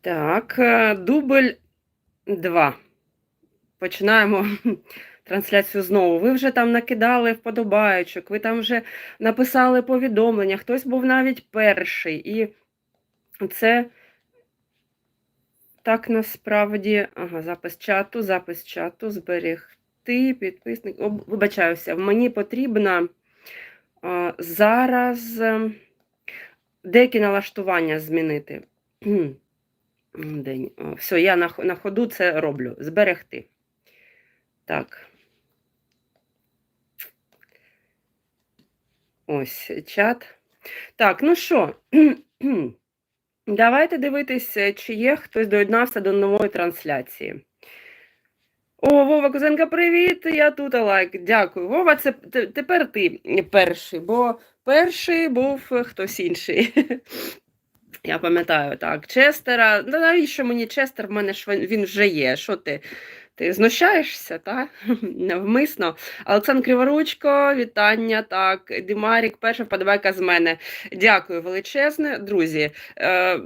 Так, е, дубль 2. Починаємо трансляцію знову. Ви вже там накидали вподобайочок, ви там вже написали повідомлення, хтось був навіть перший. І це так насправді. Ага, запис чату, запис чату, зберегти, підписник. Вибачаюся, мені потрібно зараз е, деякі налаштування змінити. День. Все, я на, на ходу це роблю. Зберегти. Так. Ось чат. Так, ну що, давайте дивитися, чи є хтось доєднався до нової трансляції. О, Вова Кузенка, привіт! Я тут лайк. Дякую. Вова, це тепер ти перший, бо перший був хтось інший. Я пам'ятаю, так. Честера. Ну, навіщо мені Честер? В мене ж він вже є. Що ти? Ти знущаєшся, так? Навмисно. Олександр Криворучко, вітання. Так, Димарік, перша вподобайка з мене. Дякую величезне. Друзі, е,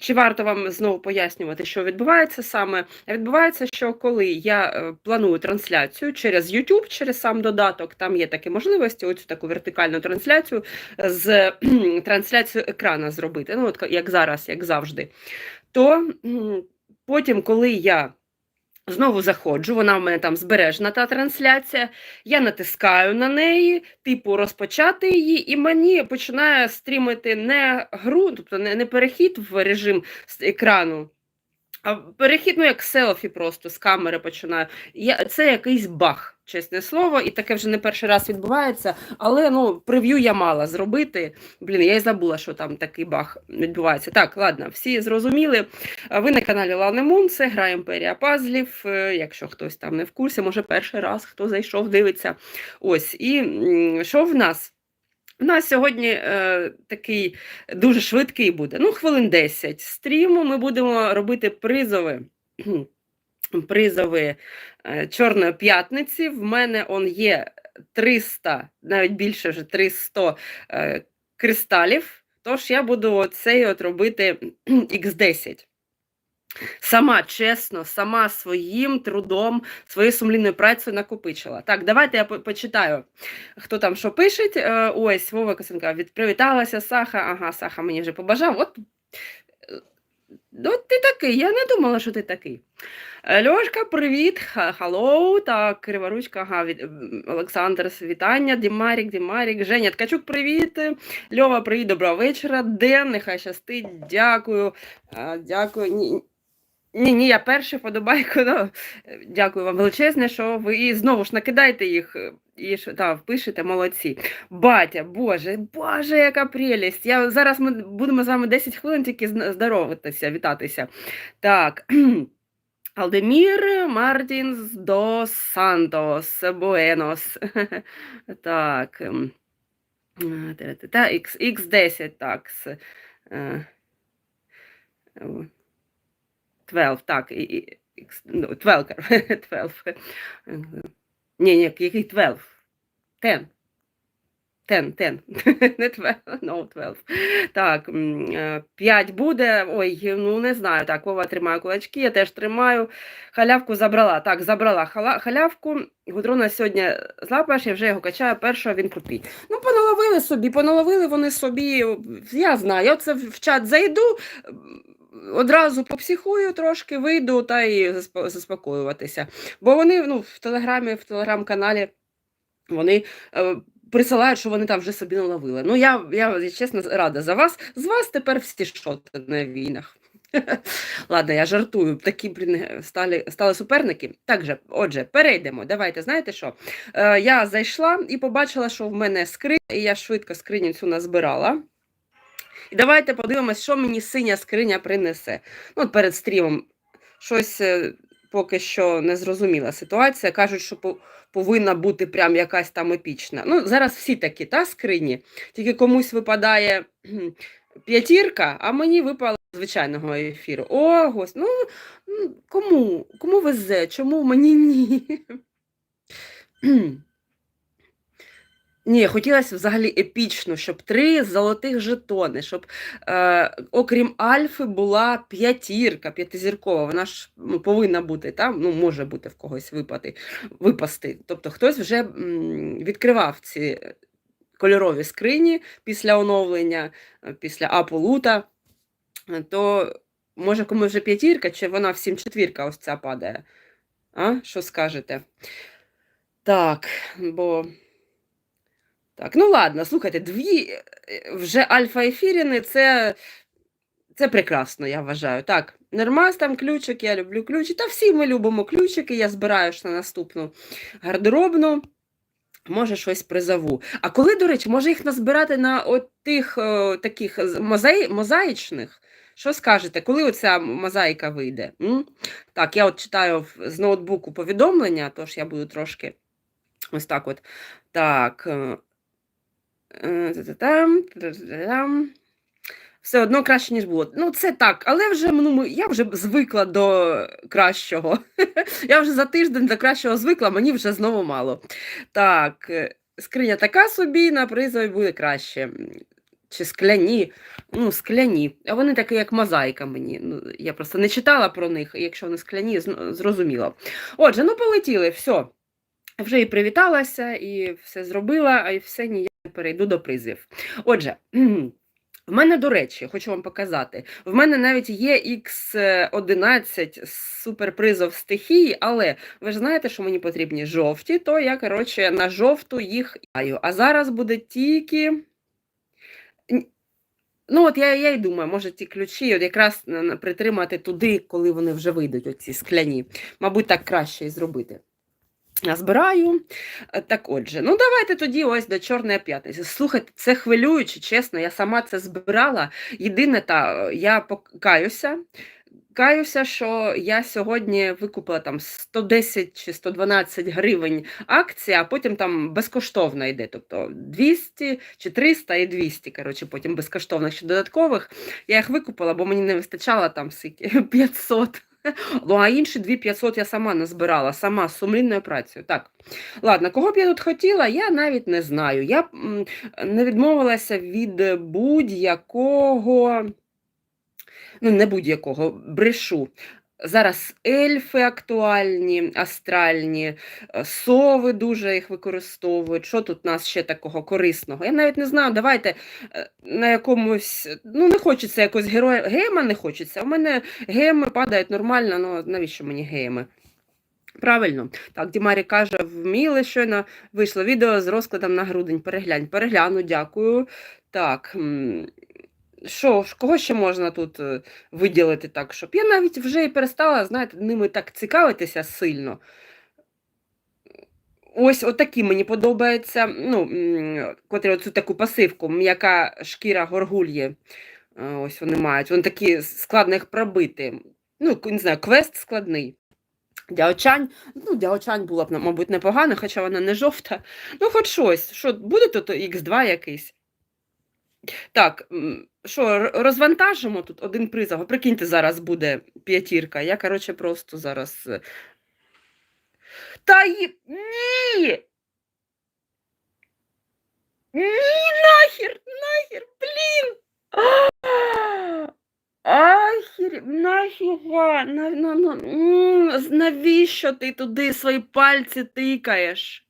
чи варто вам знову пояснювати, що відбувається саме? Відбувається, що коли я е, планую трансляцію через YouTube, через сам додаток, там є такі можливості, оцю таку вертикальну трансляцію з кхм, трансляцією екрана зробити, ну, от як зараз, як завжди. То потім, коли я знову заходжу, вона в мене там збережена та трансляція, я натискаю на неї, типу розпочати її, і мені починає стрімити не гру, тобто не, перехід в режим екрану. А перехід, ну як селфі просто з камери починаю. Я, це якийсь баг, чесне слово, і таке вже не перший раз відбувається. Але ну, прев'ю я мала зробити. Блін, я й забула, що там такий баг відбувається. Так, ладно, всі зрозуміли. Ви на каналі Лане Мун, це гра Імперія Пазлів. Е, Якщо хтось там не в курсі, може перший раз хто зайшов, дивиться. Ось, і що в нас? У нас сьогодні е, такий дуже швидкий буде. Ну, хвилин 10 стріму. Ми будемо робити призови. Призови е, Чорної п'ятниці. В мене он є 300, навіть більше вже 300 е, кристалів. Тож я буду цей от робити X10. Сама чесно, сама своїм трудом, своєю сумлінною працею накопичила. Так, давайте я по- почитаю, хто там що пише. Е, Ось Вова Косенка. Привіталася Саха. Ага, Саха мені вже побажав. От, е, от ти такий, я не думала, що ти такий. Е, Льошка, привіт, ха- халоу, так, Криворучка, ага, від, Олександр, вітання, Дімарік, Дімарік, Женя Ткачук, привіт, Льова, привіт, доброго вечора, Ден, нехай щастить, дякую, дякую. Ні, ні, я перший подобайку. Ну, е, дякую вам величезне, що ви і знову ж накидаєте їх е, і та, впишете, молодці. Батя, Боже, Боже, яка прелість. Я, зараз ми будемо з вами 10 хвилин тільки здороватися, вітатися. Так. Алдемір Мартінс дос Сантос Буенос. Так. ем, е, X10, так. С, е, е, 12, так, і, ну, 12, 12. Ні, ні, який 12? 10. 10, 10. Не 12, no, 12. Так, 5 буде. Ой, ну не знаю. Так, Вова тримає кулачки, я теж тримаю. Халявку забрала. Так, забрала халявку. Гудрона сьогодні злапаєш, я вже його качаю, першого він крутий. Ну, поналовили собі, поналовили вони собі. Я знаю, я це в чат зайду, одразу попсихую трошки, вийду та і заспокоюватися. Бо вони ну, в телеграмі, в телеграм-каналі вони е, присилають, що вони там вже собі наловили. Ну, я, я, я чесно рада за вас. З вас тепер всі шоти на війнах. Ладно, я жартую. Такі блін, стали, стали суперники. Так же, отже, перейдемо. Давайте, знаєте що? Е, я зайшла і побачила, що в мене скриня, і я швидко скриню цю назбирала. І давайте подивимось, що мені синя скриня принесе. Ну, от перед стрімом щось е, поки що не зрозуміла ситуація. Кажуть, що по- повинна бути прям якась там епічна. Ну, зараз всі такі, та скрині. Тільки комусь випадає п'ятірка, а мені випало звичайного ефіру. О, гос, ну кому? Кому везе? Чому мені ні? Ні, хотілося взагалі епічно, щоб три золотих жетони, щоб е, окрім Альфи була п'ятірка, п'ятизіркова. Вона ж ну, повинна бути там, ну може бути в когось випати, випасти. Тобто хтось вже м, відкривав ці кольорові скрині після оновлення, е, після аполута, е, то може комусь вже п'ятірка, чи вона всім четвірка ось ця падає. А? Що скажете? Так, бо. Так, ну ладно, слухайте, дві е, вже альфа-ефіріни це, це прекрасно, я вважаю. Так, нормас там ключик, я люблю ключі. Та всі ми любимо ключики, я збираю ж на наступну гардеробну. Може, щось призову. А коли, до речі, може їх назбирати на от тих о, таких мозаї... мозаїчних? Що скажете, коли оця мозаїка вийде? М? Так, я от читаю з ноутбуку повідомлення, тож я буду трошки ось так от. Так. е, е, та-та-там, та-та-там. Все одно краще, ніж було. Ну, це так, але вже ну, я вже звикла до кращого. Я вже за тиждень до кращого звикла, мені вже знову мало. Так, е, скриня така собі, на призові буде краще. Чи скляні? Ну, скляні. А вони такі, як мозаїка мені. Ну, я просто не читала про них, якщо вони скляні, зрозуміло. Отже, ну полетіли, все. Вже і привіталася, і все зробила, а й все ніяк перейду до призів. Отже, в мене, до речі, хочу вам показати. В мене навіть є X11 суперпризов стихії, але ви ж знаєте, що мені потрібні жовті, то я, коротше, на жовту їх маю. А зараз буде тільки. Ну, от я, я й думаю, може ті ключі от якраз притримати туди, коли вони вже вийдуть, оці скляні. Мабуть, так краще і зробити. Я збираю. Е, Так отже, ну давайте тоді ось до Чорної п'ятниці. Слухайте, це хвилююче, чесно, я сама це збирала. Єдине, та, е, я покаюся. Каюся, що я сьогодні викупила там 110 чи 112 гривень акція, а потім там безкоштовно йде. Тобто 200 чи 300 і 200, коротше, потім безкоштовних ще додаткових. Я їх викупила, бо мені не вистачало там скільки, 500. Ну, а інші 2500 я сама назбирала, сама з сумлінною працею. Так, ладно, кого б я тут хотіла, я навіть не знаю. Я не відмовилася від будь-якого, ну, не будь-якого, брешу. Зараз ельфи актуальні, астральні, е, сови дуже їх використовують. Що тут у нас ще такого корисного? Я навіть не знаю, давайте е, на якомусь, ну не хочеться якось героя, гема не хочеться. У мене геми падають нормально, ну навіщо мені геми? Правильно, так, Дімарі каже, вміли щойно вийшло відео з розкладом на грудень. Переглянь, перегляну, дякую. Так, що, кого ще можна тут е, виділити так, щоб я навіть вже і перестала, знаєте, ними так цікавитися сильно. Ось отакі мені подобаються, ну, котрі оцю таку пасивку, м'яка шкіра горгульї. Е, Ось вони мають. Вони такі складно їх пробити. Ну, не знаю, квест складний. Дяочань, ну, Дяочань була б, мабуть, непогана, хоча вона не жовта. Ну, хоч щось. Що, буде тут Х2 якийсь? Так, що, розвантажимо тут один призов. Прикиньте, зараз буде п'ятірка. Я, коротше, просто зараз. е, Та й... ні! Ні, нахер, нахер, блін! Ахер, нафіга, на, на, на, навіщо ти туди свої пальці тикаєш?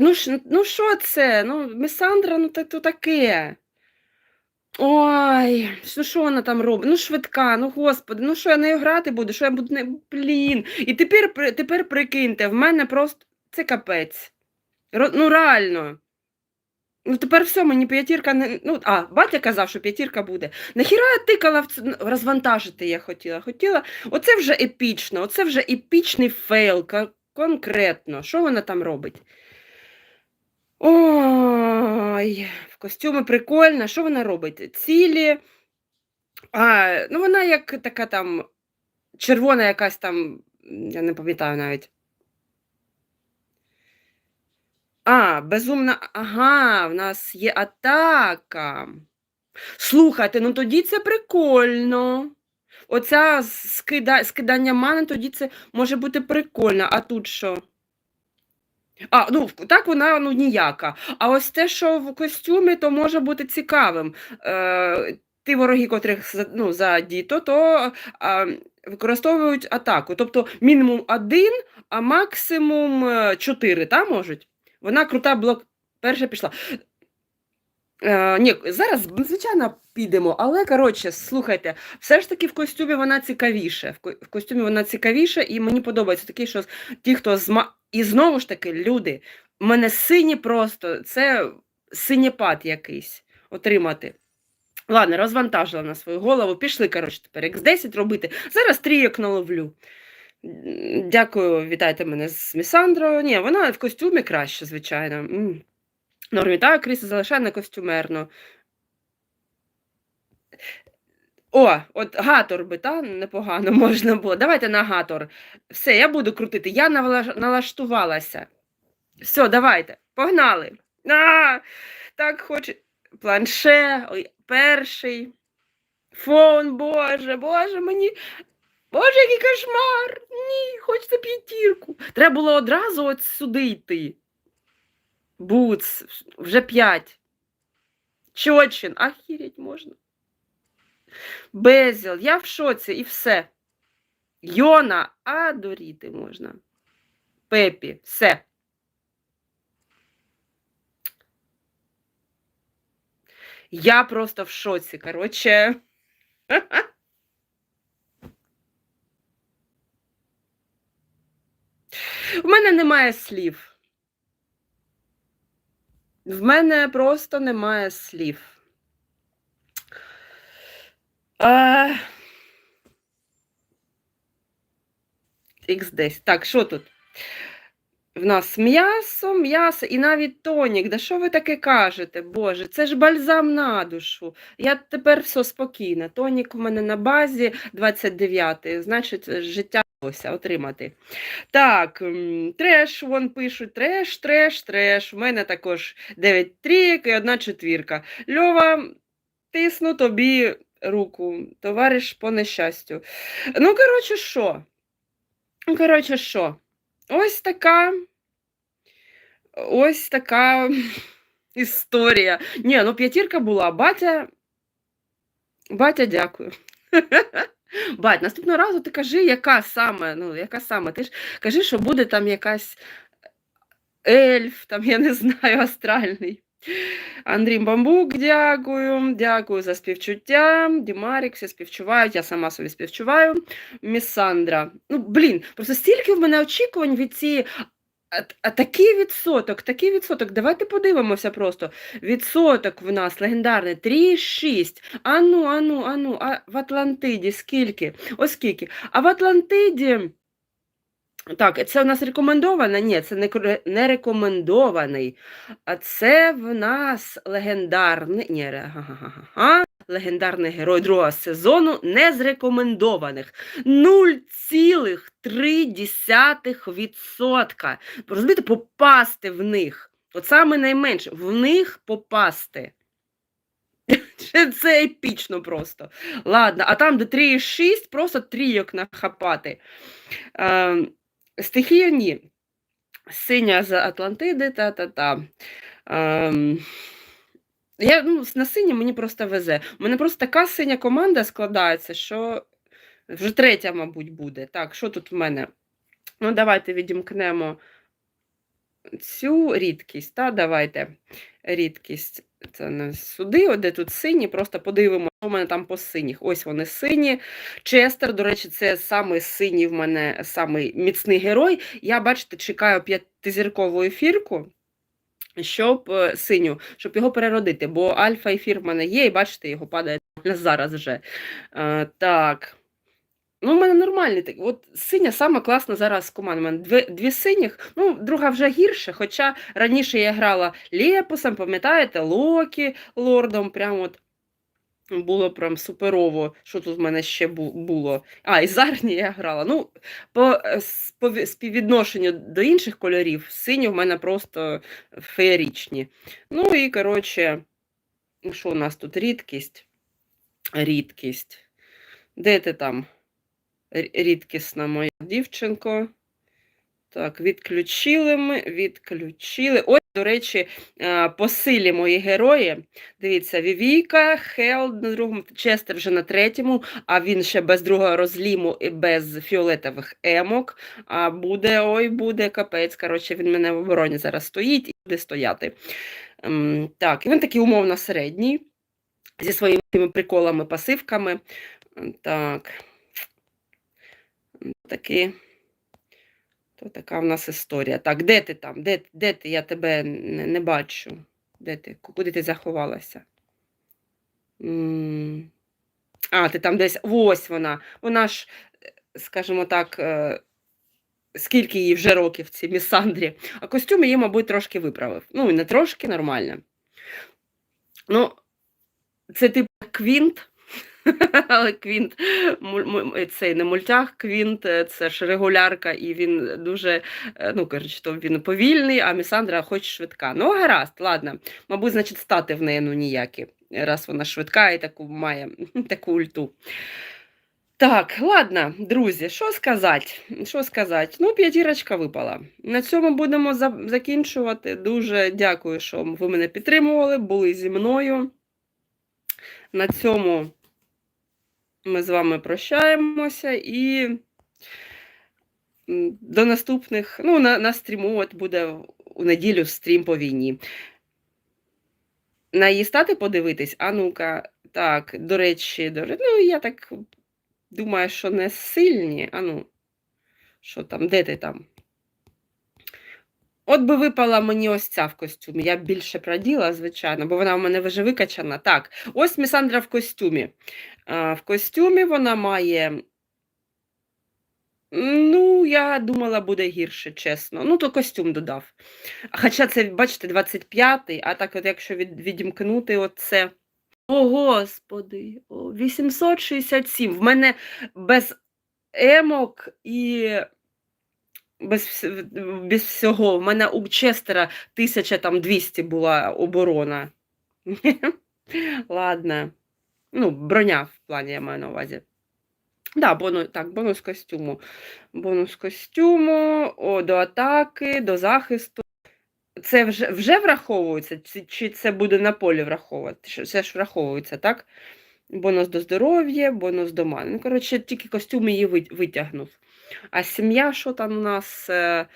Ну, ну що це? Ну, Месандра, ну то таке. Ой, ну що вона там робить? Ну швидка, ну господи, ну що я нею грати буду? Що я буду не. Блін. І тепер, тепер прикиньте, в мене просто це капець. Ну реально. Ну тепер все, мені п'ятірка не. Ну, а, батя казав, що п'ятірка буде. Нахіра я тикала в ц- ну, розвантажити я хотіла. Хотіла. Оце вже епічно, оце вже епічний фейл. Конкретно. Що вона там робить? Ой, в костюмі прикольно. Що вона робить? Цілі. А, ну вона як така там червона якась там, я не пам'ятаю навіть. А, безумна. Ага, в нас є атака. Слухайте, ну тоді це прикольно. Оця скида... скидання мани, тоді це може бути прикольно. А тут що? А, ну так вона ну ніяка. А ось те, що в костюмі, то може бути цікавим. Е, ті вороги, котрих ну, задіто, то а, використовують атаку. Тобто мінімум один, а максимум е, чотири, та, можуть? Вона крута блок. Перша пішла. Е, ні, зараз, звичайно, підемо, але коротше, слухайте, все ж таки в костюмі вона цікавіше. В костюмі вона цікавіше, і мені подобається такі, що ті, хто зма. І знову ж таки, люди, в мене сині просто, це синєпад якийсь отримати. Ладно, розвантажила на свою голову. Пішли, коротше, тепер X10 робити. Зараз трійок наловлю. Дякую, вітайте мене з Місандрою. Ні, вона в костюмі краще, звичайно. М. Норм, вітаю, Кріса, залишай на костюмерно. О, от гатор би, та непогано можна було. Давайте на гатор. Все, я буду крутити. Я налаштувалася. Все, давайте, погнали. А, так хоче. Планше, ой, перший. Фон, Боже, Боже, мені. Боже, який кошмар! Ні, хочеться п'ятірку. Треба було одразу от сюди йти. Буц, вже п'ять. Чочин, ахірять можна. Безіл, я в шоці і все. Йона, а доріти можна. Пепі, все. Я просто в шоці, коротше. В мене немає слів. В мене просто немає слів. А... X10. Так, що тут? В нас м'ясо, м'ясо і навіть тонік. Да що ви таке кажете? Боже, це ж бальзам на душу. Я тепер все спокійна. Тонік у мене на базі 29-й, значить, життя отримати. Так, треш, вон пишуть, треш, треш, треш. У мене також 9 трійок і одна четвірка. Льова, тисну тобі руку, товариш по нещастю. Ну, коротше, що? Ну, коротше, що? Ось така. Ось така історія. Ні, ну п'ятірка була. Батя. Батя, дякую. Бать, наступного разу ти кажи, яка саме, ну, яка саме. Ти ж кажи, що буде там якась ельф, там, я не знаю, астральний. Андрій Бамбук, дякую. Дякую за співчуття. Дімарік, всі співчувають, я сама собі співчуваю. Місандра. Ну, блін, просто стільки в мене очікувань від цієї. А, такий відсоток, такий відсоток. Давайте подивимося просто. Відсоток в нас легендарний 3,6. Ану, ану, ану, а в Атлантиді скільки? Оскільки? А в Атлантиді. Так, це у нас рекомендовано? Ні, це не, не рекомендований. А це в нас легендарний. Ні, ре- га-га-га-га. Легендарний герой другого сезону не з рекомендованих. 0,3%. Розумієте, попасти в них. От саме найменше, в них попасти. Це- епічно просто. Ладно, а там, де 3,6, просто трійок нахапати. Ем, Стихія ні. Синя з Атлантиди, та-та-та. Ем, я, ну, на сині мені просто везе. У мене просто така синя команда складається, що вже третя, мабуть, буде. Так, що тут в мене? Ну, давайте відімкнемо цю рідкість. Та, давайте. Рідкість. Це не сюди, де тут сині, просто подивимося, що в мене там по синіх. Ось вони сині. Честер, до речі, це самий синій в мене самий міцний герой. Я, бачите, чекаю п'ятизіркову ефірку, щоб е, синю, щоб його переродити, бо альфа-ефір в мене є, і бачите, його падає зараз вже. Е, так. Ну, в мене нормальний так. От синя сама класна зараз команда. У мене дві, дві синіх, ну, друга вже гірше, хоча раніше я грала Лепусом, пам'ятаєте, Локі лордом. Прямо от було прям суперово, що тут в мене ще було. А, і Зарні я грала. Ну, по е, співвідношенню до інших кольорів, сині в мене просто феєрічні. Ну і, коротше, що у нас тут рідкість? Рідкість. Де ти там? Рідкісна моя дівчинко. Так, відключили ми, відключили. Ось, до речі, е, по силі мої герої. Дивіться, Вівійка, Хел на другому, Честер вже на третьому, а він ще без другого розліму і без фіолетових емок. А буде, ой, буде капець. Коротше, він мене в обороні зараз стоїть і буде стояти. Ем, Так, і він такий умовно середній, зі своїми приколами, пасивками. Ем, Так. М, Такі. То така в нас історія. Так, де ти там? Де, де ти? Я тебе не, не бачу. Де ти? Куди ти заховалася? А, ти там десь. Ось вона. Вона ж, е, скажімо так, е, скільки їй вже років цій Місандрі. А костюм її, мабуть, трошки виправив. Ну, не трошки нормально. Ну, це типу квінт. Але Квінт цей не мультяг, Квінт е, це ж регулярка, і він дуже, е, ну коротше, то він повільний, а Місандра хоч швидка. Ну, гаразд, ладно. Мабуть, значить, стати в неї ну ніякі, раз вона швидка і таку має таку ульту. Так, ладно, друзі, що сказати? Що сказати? Ну, п'ятірочка випала. На цьому будемо за- закінчувати. Дуже дякую, що ви мене підтримували, були зі мною. На цьому ми з вами прощаємося і до наступних. Ну, на, на стріму от буде у неділю стрім по війні. На її стати подивитись? А ну-ка, так, до речі, до, ну, я так думаю, що не сильні. А ну, що там, де ти там? От би випала мені ось ця в костюмі. Я більше проділа, звичайно, бо вона у мене вже викачана. Так, ось Місандра в костюмі. В костюмі вона має. Ну, я думала, буде гірше, чесно. Ну, то костюм додав. Хоча це, бачите, 25-й, а так, от якщо від, відімкнути оце. О, Господи, 867. В мене без емок і без, без всього. В мене у Честера 1200 була оборона. Ладно. Ну, броня в плані я маю на увазі. Да, бону, так, бонус костюму. Бонус костюму, о, до атаки, до захисту. Це вже, вже враховується, чи це буде на полі враховувати? Це ж враховується, так? Бонус до здоров'я, бонус до мани. Ну, коротше, тільки костюм її витягнув. А сім'я, що там у нас? Е,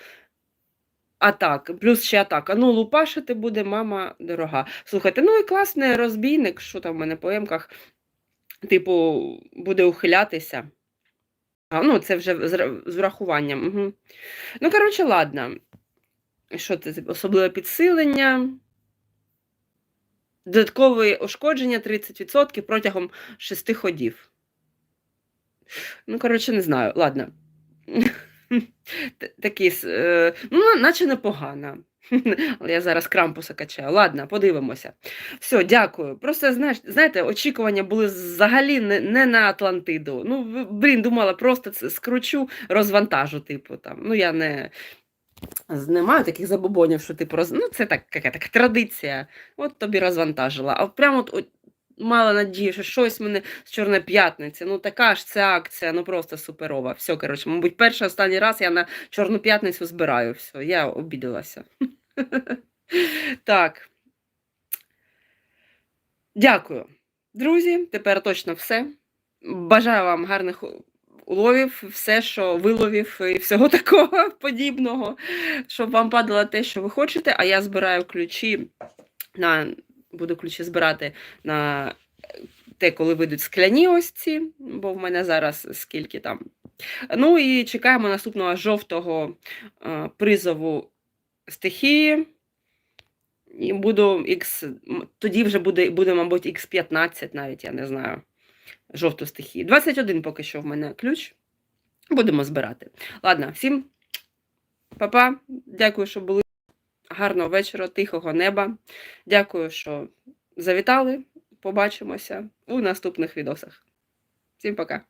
Атак, плюс ще атака. Ну, лупашити буде мама дорога. Слухайте, ну і класний розбійник, що там в мене по емках, типу, буде ухилятися. А, ну, це вже з врахуванням. Угу. Ну, коротше, ладно. Що це? Особливе підсилення. Додаткове ушкодження 30% протягом 6 ходів. Ну, коротше, не знаю. Ладно. Такі, е, ну, наче непогано. Але я зараз крампуса качаю. Ладно, подивимося. Все, дякую. Просто знаєш, знаєте, очікування були взагалі не, не на Атлантиду. Ну, блін, думала, просто це скручу, розвантажу, типу там. Ну, я не, не маю таких забобонів, що типу роз... ну, це так, яка така традиція. От тобі розвантажила. А прямо от мала надію, що щось мене з Чорної п'ятниці. Ну така ж це акція, ну просто суперова. Все, коротше, мабуть, перший останній раз я на Чорну п'ятницю збираю. Все, я обідалася. Так. Дякую. Друзі, тепер точно все. Бажаю вам гарних уловів, все, що виловів і всього такого подібного, щоб вам падало те, що ви хочете, а я збираю ключі на буду ключі збирати на те, коли вийдуть скляні ось ці, бо в мене зараз скільки там. Ну і чекаємо наступного жовтого е, призову стихії. І буду X, тоді вже буде, буде, мабуть, X15 навіть, я не знаю. Жовту стихію. 21 поки що в мене ключ. Будемо збирати. Ладно, всім па-па. Дякую, що були. Гарного вечора, тихого неба. Дякую, що завітали. Побачимося у наступних відосах. Всім пока.